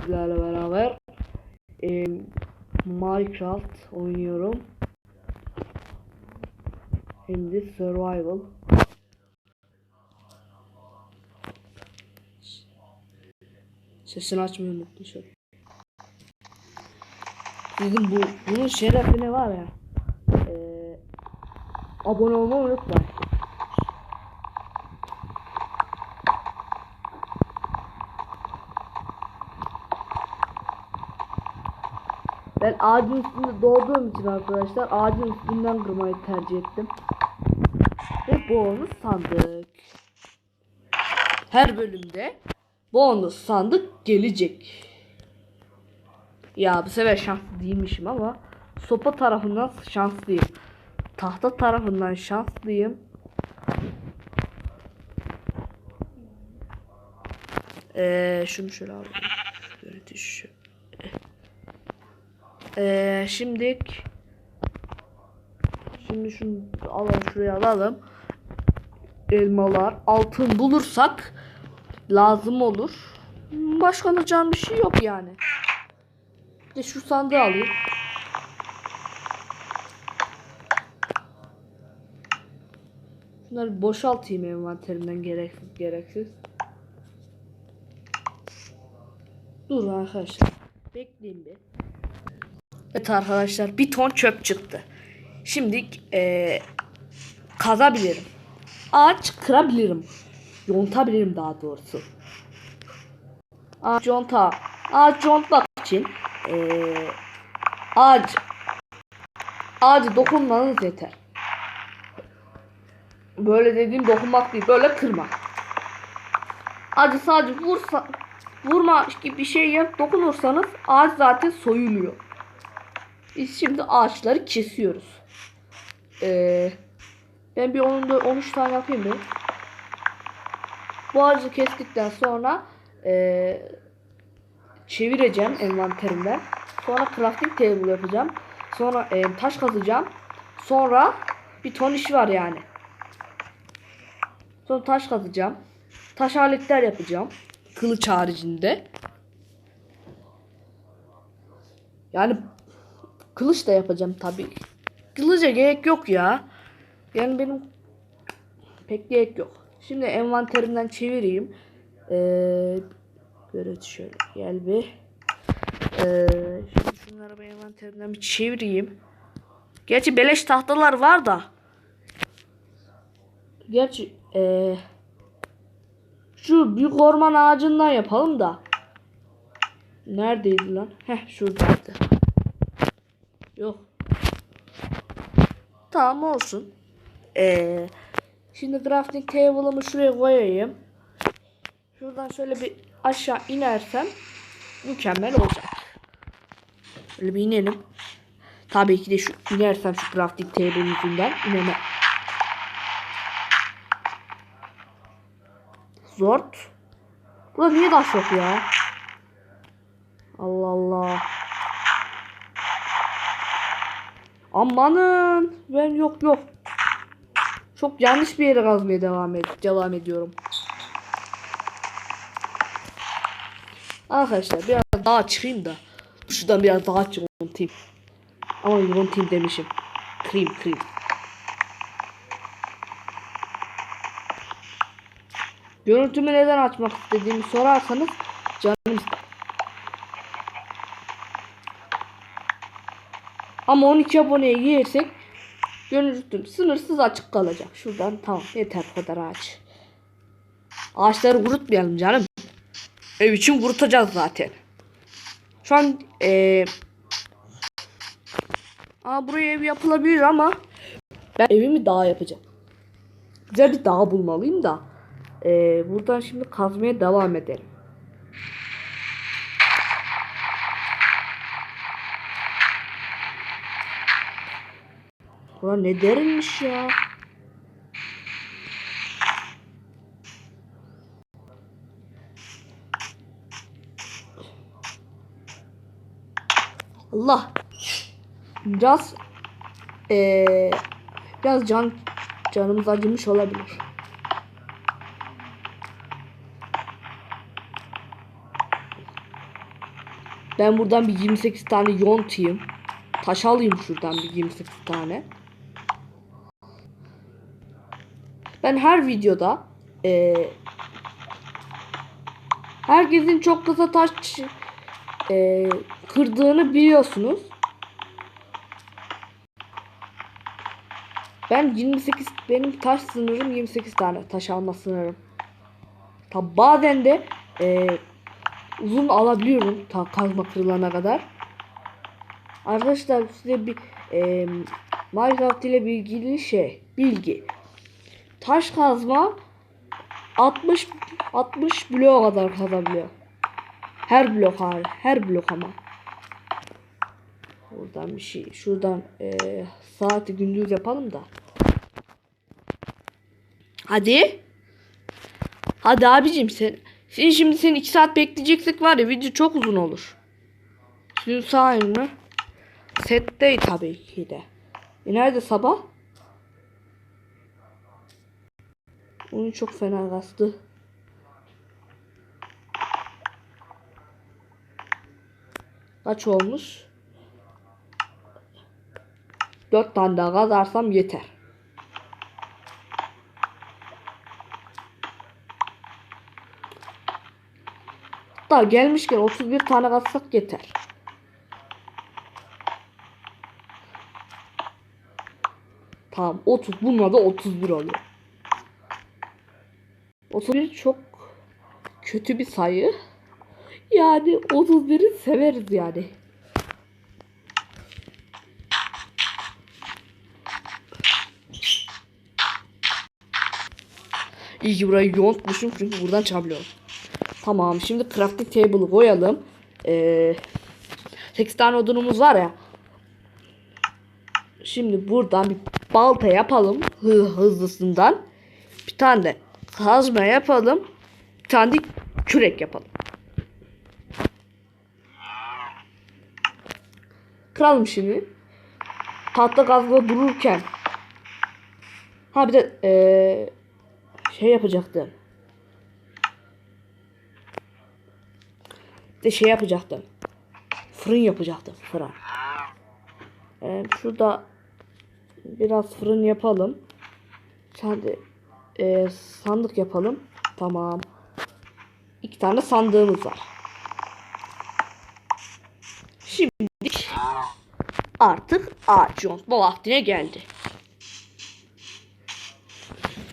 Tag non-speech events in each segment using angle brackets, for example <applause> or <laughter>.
sizlerle beraber. Ee, Minecraft oynuyorum. Hem survival. Sesini açmayı unutmuşum. Dedim bu bunun şerefine var ya. Ee, abone olmayı unutmayın. Ben ağacın üstünde doğduğum için arkadaşlar ağacın üstünden kırmayı tercih ettim. Ve bonus sandık. Her bölümde bonus sandık gelecek. Ya bu sefer şanslı değilmişim ama sopa tarafından şanslıyım. Tahta tarafından şanslıyım. Ee, şunu şöyle alalım. Şu. Ee, şimdilik şimdi şunu alalım şuraya alalım. Elmalar, altın bulursak lazım olur. Başka alacağım bir şey yok yani. Bir şu sandığı alayım. Şunları boşaltayım envanterimden gereksiz gereksiz. Dur arkadaşlar. Bekleyin bir. Evet arkadaşlar bir ton çöp çıktı. Şimdi eee kazabilirim. Ağaç kırabilirim. Yontabilirim daha doğrusu. Ağaç yonta. Ağaç yontmak için eee ağaç ağacı dokunmanız yeter. Böyle dediğim dokunmak değil, böyle kırmak. Ağacı sadece vursa vurma gibi bir şey yap dokunursanız ağaç zaten soyuluyor. Biz şimdi ağaçları kesiyoruz. Ee, ben bir 10, 13 tane yapayım mı? Bu ağacı kestikten sonra ee, çevireceğim envanterimden. Sonra crafting table yapacağım. Sonra ee, taş kazacağım. Sonra bir ton iş var yani. Sonra taş kazacağım. Taş aletler yapacağım. Kılıç haricinde. Yani kılıç da yapacağım tabii. Kılıca gerek yok ya. Yani benim pek gerek yok. Şimdi envanterimden çevireyim. Ee, böyle şöyle gel bir. Ee, şimdi şunları bir envanterimden bir çevireyim. Gerçi beleş tahtalar var da. Gerçi ee, şu büyük orman ağacından yapalım da. Neredeydi lan? Heh şuradaydı. Yok. Tamam olsun. Ee, şimdi crafting table'ımı şuraya koyayım. Şuradan şöyle bir aşağı inersem mükemmel olacak. Şöyle bir inelim. Tabii ki de şu inersem şu crafting table yüzünden ineme. Zort. Burada niye taş yok ya? Allah Allah. Amanın. Ben yok yok. Çok yanlış bir yere kazmaya devam, ed devam ediyorum. Arkadaşlar biraz daha çıkayım da. Şuradan biraz daha yontayım. Ama yontayım demişim. Kırayım kırayım. Görüntümü neden açmak istediğimi sorarsanız canım ister. Ama 12 aboneye girsek görüntüm sınırsız açık kalacak. Şuradan tamam yeter kadar ağaç. Ağaçları kurutmayalım canım. Ev için kurutacağız zaten. Şu an ee, Aa, buraya ev yapılabilir ama ben evimi dağ yapacağım. Güzel bir dağ bulmalıyım da. Ee, buradan şimdi kazmaya devam edelim. Bura ne derinmiş ya. Allah. Biraz ee, biraz can canımız acımış olabilir. Ben buradan bir 28 tane yontayım. Taş alayım şuradan bir 28 tane. Ben her videoda eee herkesin çok kısa taş eee, kırdığını biliyorsunuz. Ben 28 benim taş sınırım 28 tane taş alma sınırım. Tabi bazen de eee, uzun alabiliyorum ta kazma kırılana kadar. Arkadaşlar size bir eee, Minecraft ile bilgili şey bilgi. Taş kazma 60 60 bloğa kadar kazabiliyor. Her blok hali, her blok ama. Buradan bir şey, şuradan eee saati gündüz yapalım da. Hadi. Hadi abicim sen. Sen şimdi sen 2 saat bekleyeceksek var ya video çok uzun olur. Sizin sağ mı? Set değil tabii ki de. E nerede sabah? Onu çok fena kastı. Kaç olmuş? Dört tane daha kazarsam yeter. Hatta gelmişken 31 tane katsak yeter. Tamam 30 bununla da 31 oluyor. 31 çok kötü bir sayı. Yani 31'i severiz yani. İyi ki burayı yontmuşum çünkü buradan çabiliyorum. Tamam şimdi crafting table'ı koyalım. Ee, 8 tane odunumuz var ya. Şimdi buradan bir balta yapalım. Hı, hızlısından. Bir tane de kazma yapalım. De kürek yapalım. Kıralım şimdi. Tahta gazla dururken. Ha bir de ee, şey yapacaktım. Bir de şey yapacaktım. Fırın yapacaktım. Fırın. Ee, şurada biraz fırın yapalım. Hadi ee, sandık yapalım. Tamam. İki tane sandığımız var. Şimdi artık ağaç yontma vaktine geldi.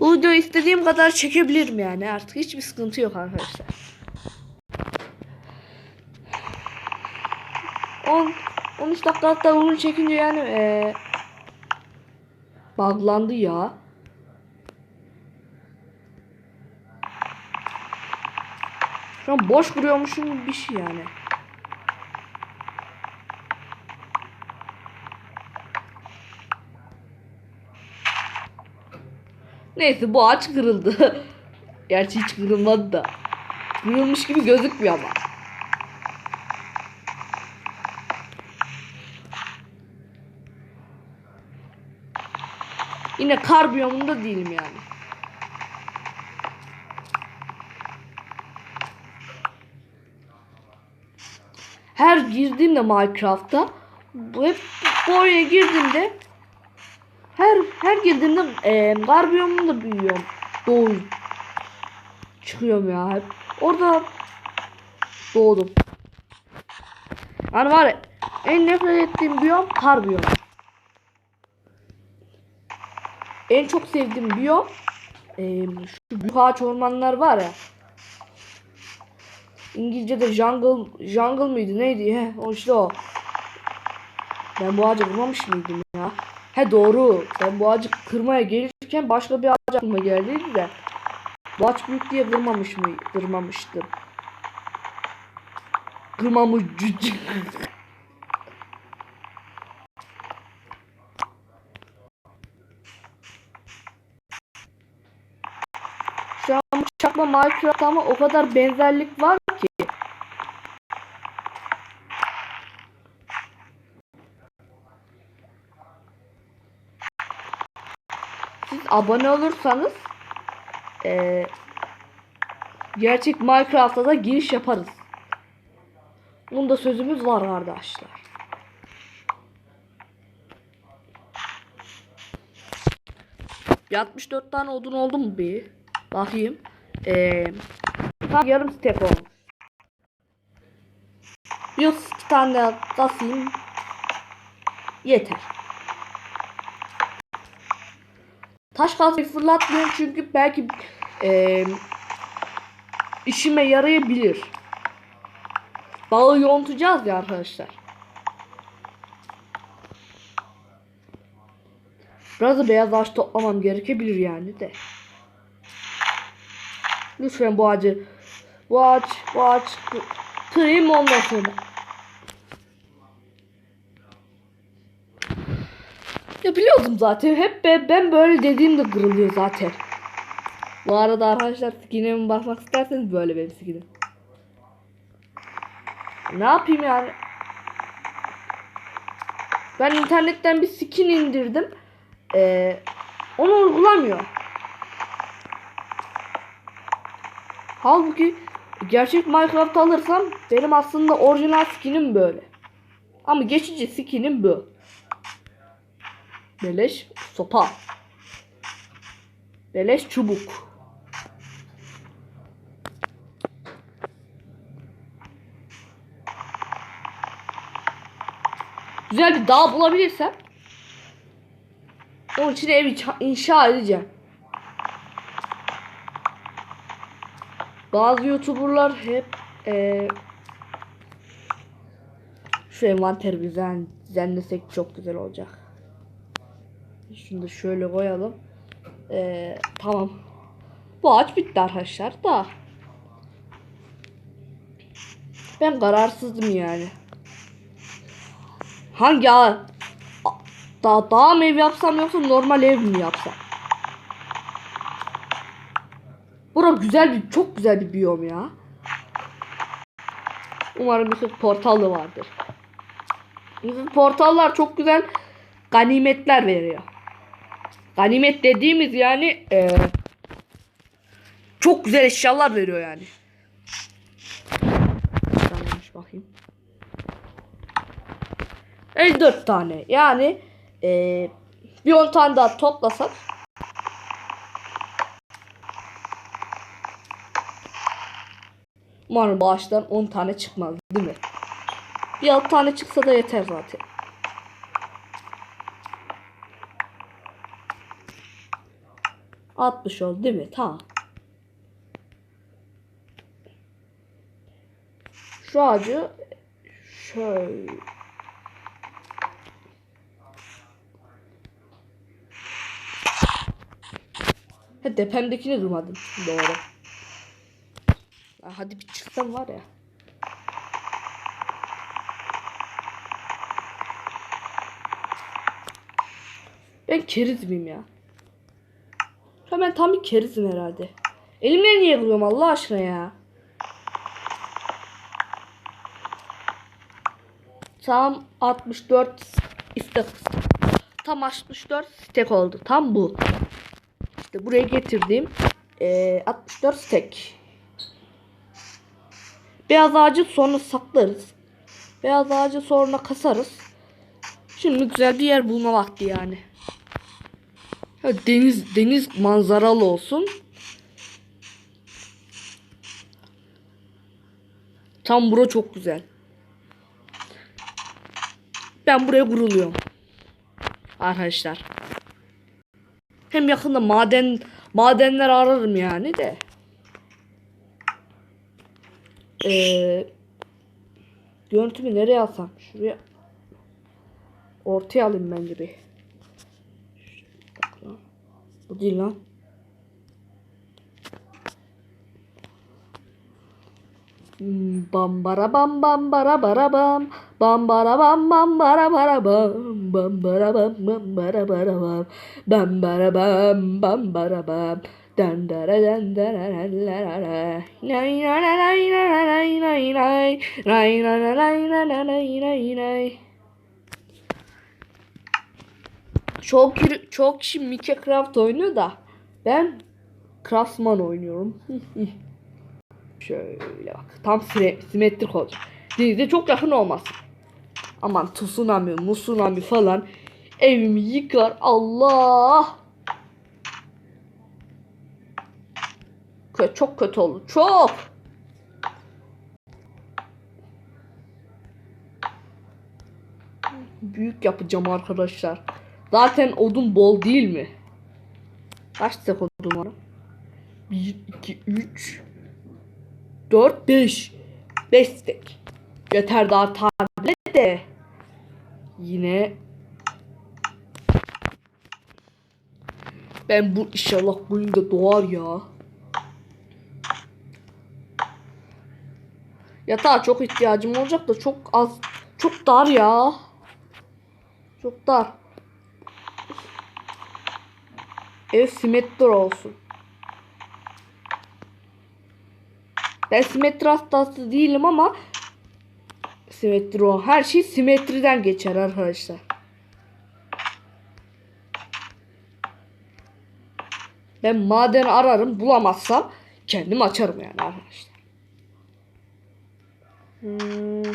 Bu videoyu istediğim kadar çekebilirim yani artık hiçbir sıkıntı yok arkadaşlar. 10 13 dakika hatta bunu çekince yani ee, buglandı ya. Şu an boş vuruyormuşum bir şey yani. Neyse bu ağaç kırıldı. <laughs> Gerçi hiç kırılmadı da. Kırılmış gibi gözükmüyor ama. Yine kar biyomunda değilim yani. Her girdiğimde Minecraft'ta bu hep bu oyuna girdiğimde her her girdiğimde e, kar biyomunda büyüyorum. Doğu çıkıyorum ya hep. Orada doğdum. Yani var ya, en nefret ettiğim biyom kar biyomu. En çok sevdiğim biyom e, şu büyük ağaç ormanlar var ya. İngilizce'de jungle jungle mıydı neydi he o işte o. Ben bu ağacı kırmamış mıydım ya? He doğru. Ben bu ağacı kırmaya gelirken başka bir ağaç aklıma geldiydi de. Bu ağaç büyük diye kırmamış mı? Kırmamıştım. Kırmamış cücük. <laughs> Şu an bıçakla Minecraft ama o kadar benzerlik var ki. Siz abone olursanız eee, gerçek Minecraft'a da giriş yaparız. Bunda sözümüz var arkadaşlar. Bir 64 tane odun oldu mu bir? Bakayım. Ee, tam yarım step olmuş. Bir 32 tane daha basayım. Yeter. Taş kazmayı fırlatmıyorum çünkü belki ee, işime yarayabilir. Bağı yontacağız ya arkadaşlar. Biraz da beyaz ağaç toplamam gerekebilir yani de. Lütfen bu ağacı bu ağaç bu ağaç kı- kırayım ondan sonra. Biliyordum zaten. Hep ben, ben böyle dediğimde kırılıyor zaten. Bu arada arkadaşlar skinime bakmak isterseniz böyle benim skinim. Ne yapayım yani? Ben internetten bir skin indirdim. Ee, onu uygulamıyor. Halbuki gerçek Minecraft alırsam benim aslında orijinal skinim böyle. Ama geçici skinim bu. Beleş sopa. Beleş çubuk. Güzel bir dağ bulabilirsem onun için ev inşa- edeceğim. Bazı youtuberlar hep eee şu envanteri düzen, düzenlesek çok güzel olacak. Şunu da şöyle koyalım. Eee, tamam. Bu ağaç bitti arkadaşlar da. Ben kararsızdım yani. Hangi ağa? Daha dağ mı ev yapsam yoksa normal ev mi yapsam? Bura güzel bir çok güzel bir biyom ya. Umarım bir portal da vardır. Portallar çok güzel ganimetler veriyor. Ganimet dediğimiz yani eee, çok güzel eşyalar veriyor yani. Yanlış bakayım. 54 tane. Yani eee, bir 10 tane daha toplasak Umarım bağıştan 10 tane çıkmaz değil mi? Bir 6 tane çıksa da yeter zaten. Altmış oldu değil mi? Tamam. Şu ağacı şöyle Ha depemdekini durmadım. Doğru. Hadi bir çıksam var ya. Ben keriz miyim ya? Ya ben tam bir kerizim herhalde. Elimle niye vuruyorum Allah aşkına ya? Tam 64 istek. Tam 64 stek oldu. Tam bu. İşte buraya getirdiğim eee 64 stek. Beyaz ağacı sonra saklarız. Beyaz ağacı sonra kasarız. Şimdi güzel bir yer bulma vakti yani. Deniz deniz manzaralı olsun. Tam bura çok güzel. Ben buraya kuruluyorum. Arkadaşlar. Hem yakında maden madenler ararım yani de. Ee, görüntümü nereye alsam? Şuraya ortaya alayım bence bir. Bu değil lan. Hmm, Bam bara bam bam bara bara bam. Bam bara bam bam bara bara bam. Bam bara bam bam bara bara bam. Bam bara bam bam bara bam. Dan dara dan dara dan la nay na na nay na na nay nay nay. Nay na na nay na na nay nay nay çok çok kişi Minecraft oynuyor da ben Craftsman oynuyorum. <laughs> Şöyle bak. Tam simetrik olacak. Denize çok yakın olmasın. Aman tsunami, musunami falan evimi yıkar. Allah! Kö- Çok kötü olur. Çok. Büyük yapacağım arkadaşlar. Zaten odun bol değil mi? Kaç tek odun var? 1, 2, 3, 4, 5. 5 stek. Yeter daha tablet de. Yine Ben bu inşallah bugün de doğar ya. Yatağa çok ihtiyacım olacak da çok az çok dar ya. Çok dar. Ev simetri olsun. Ben simetri hastası değilim ama simetri o. Her şey simetriden geçer arkadaşlar. Ben maden ararım bulamazsam kendim açarım yani arkadaşlar. Hmm.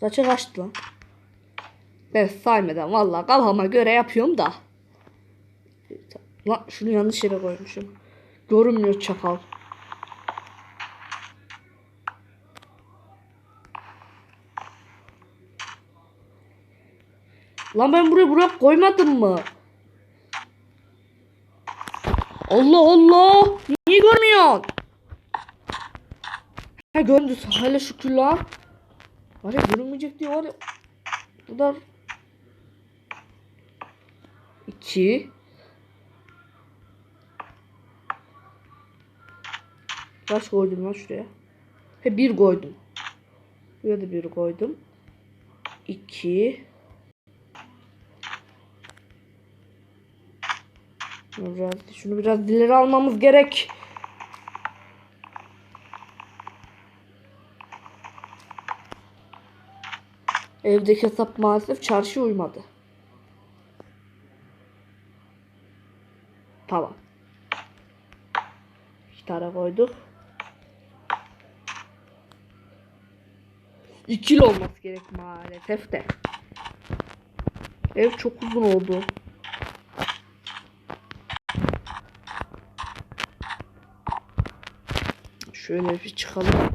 Saçı kaçtı lan. Ben saymadan vallahi kafama göre yapıyorum da. Lan şunu yanlış yere koymuşum. Görünmüyor çakal. Lan ben buraya buraya koymadım mı? Allah Allah! Niye görmüyorsun? Ha gördü hele şükür lan. Var ya görünmeyecek diye var ya. Bu kadar. İki. Kaç koydum lan şuraya? He bir koydum. Buraya da bir koydum. İki. Biraz, şunu biraz ileri almamız gerek. Evdeki hesap maalesef çarşı uymadı. Tamam. İki tane koyduk. İkili olması gerek maalesef de. Ev çok uzun oldu. Şöyle bir çıkalım.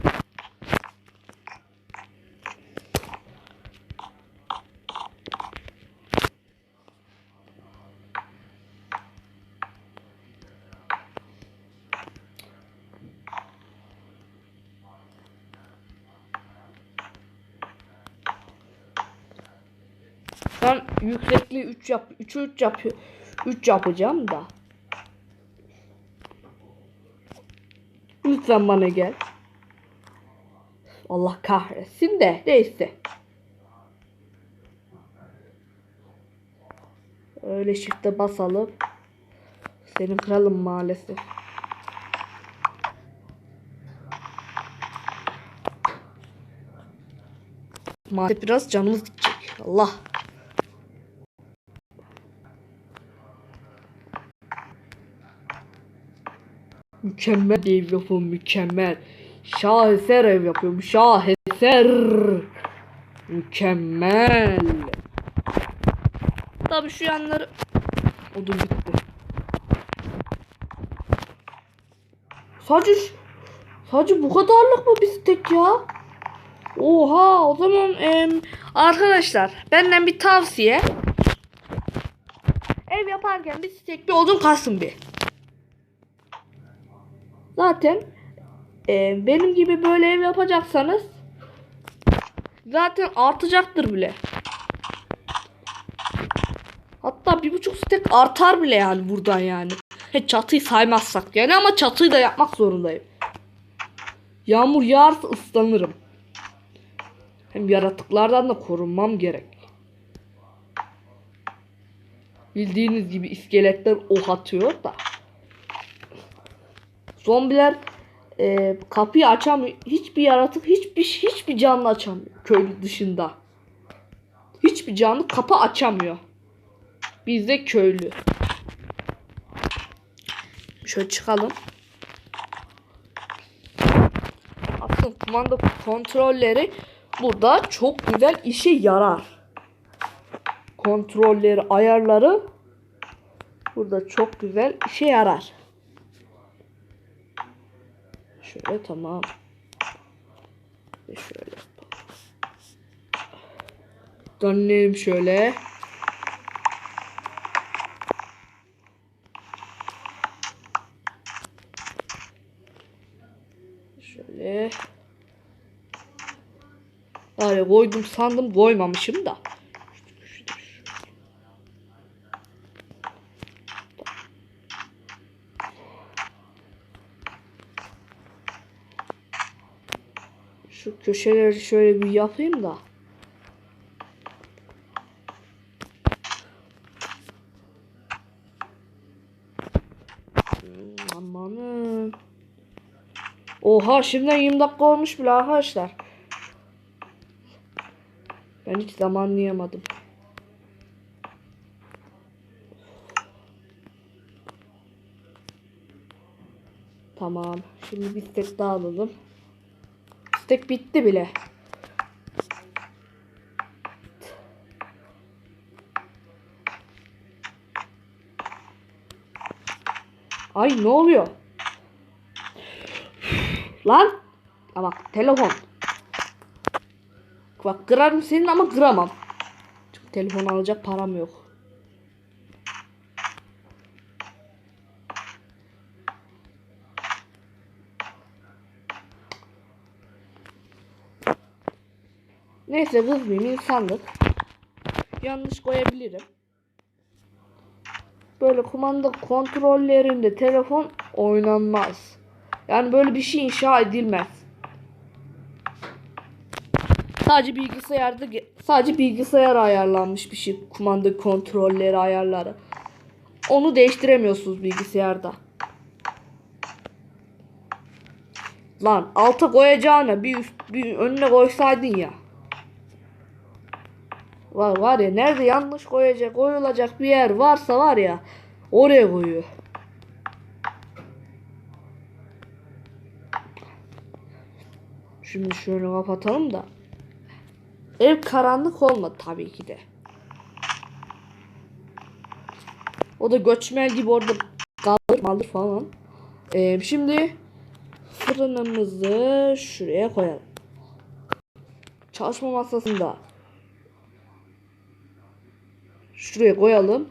Ben yüksekliği 3 yap 3 3 yapıyor. 3 yapacağım da. Lütfen bana gel. Allah kahretsin de neyse. Öyle shift'e basalım. Senin kralım maalesef. Maalesef biraz canımız gidecek. Allah. Mükemmel bir ev yapıyorum mükemmel. Şaheser ev yapıyorum şaheser. Mükemmel. Tabii şu yanları odun bitti. Sadece sadece bu kadarlık mı biz tek ya? Oha o zaman em, arkadaşlar benden bir tavsiye. Ev yaparken bir tek bir odun kalsın bir. Zaten e, benim gibi böyle ev yapacaksanız zaten artacaktır bile. Hatta bir buçuk stek artar bile yani buradan yani. He, çatıyı saymazsak yani ama çatıyı da yapmak zorundayım. Yağmur yağarsa ıslanırım. Hem yaratıklardan da korunmam gerek. Bildiğiniz gibi iskeletler ok atıyor da. Zombiler e, kapıyı açamıyor. Hiçbir yaratık, hiçbir hiçbir canlı açamıyor köylü dışında. Hiçbir canlı kapı açamıyor. Bizde köylü. Şöyle çıkalım. Aslında kumanda kontrolleri burada çok güzel işe yarar. Kontrolleri, ayarları burada çok güzel işe yarar. Şöyle tamam. Ve şöyle. Dönelim şöyle. Şöyle. Araya koydum sandım koymamışım da. Şu köşeleri şöyle bir yapayım da. Amanın. Oha şimdiden 20 dakika olmuş bile arkadaşlar. Ben hiç zamanlayamadım. Tamam. Şimdi bir tek daha alalım. Stek bitti bile. Ay ne oluyor? Lan. Bak telefon. Bak kırarım senin ama kıramam. Çünkü telefon alacak param yok. Neyse kızmayayım insanlık. Yanlış koyabilirim. Böyle kumanda kontrollerinde telefon oynanmaz. Yani böyle bir şey inşa edilmez. Sadece bilgisayarda sadece bilgisayar ayarlanmış bir şey kumanda kontrolleri ayarları. Onu değiştiremiyorsunuz bilgisayarda. Lan alta koyacağına bir üst bir önüne koysaydın ya. Var var ya nerede yanlış koyacak koyulacak bir yer varsa var ya oraya koyuyor. Şimdi şöyle kapatalım da. Ev karanlık olmadı tabii ki de. O da göçmen gibi orada kalır malır falan. Ee, şimdi fırınımızı şuraya koyalım. Çalışma masasında şuraya koyalım.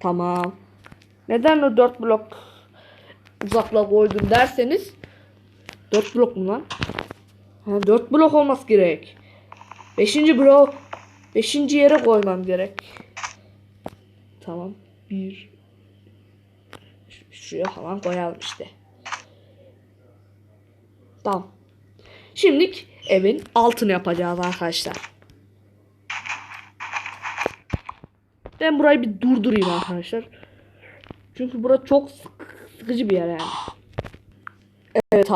Tamam. Neden o 4 blok uzaklığa koydum derseniz 4 blok mu lan? Ha, 4 blok olması gerek. 5. blok 5. yere koymam gerek. Tamam. 1 Şuraya falan koyalım işte. Tamam. Şimdi evin altını yapacağız arkadaşlar. Ben burayı bir durdurayım arkadaşlar. Çünkü burası çok sık- sıkıcı bir yer yani. Evet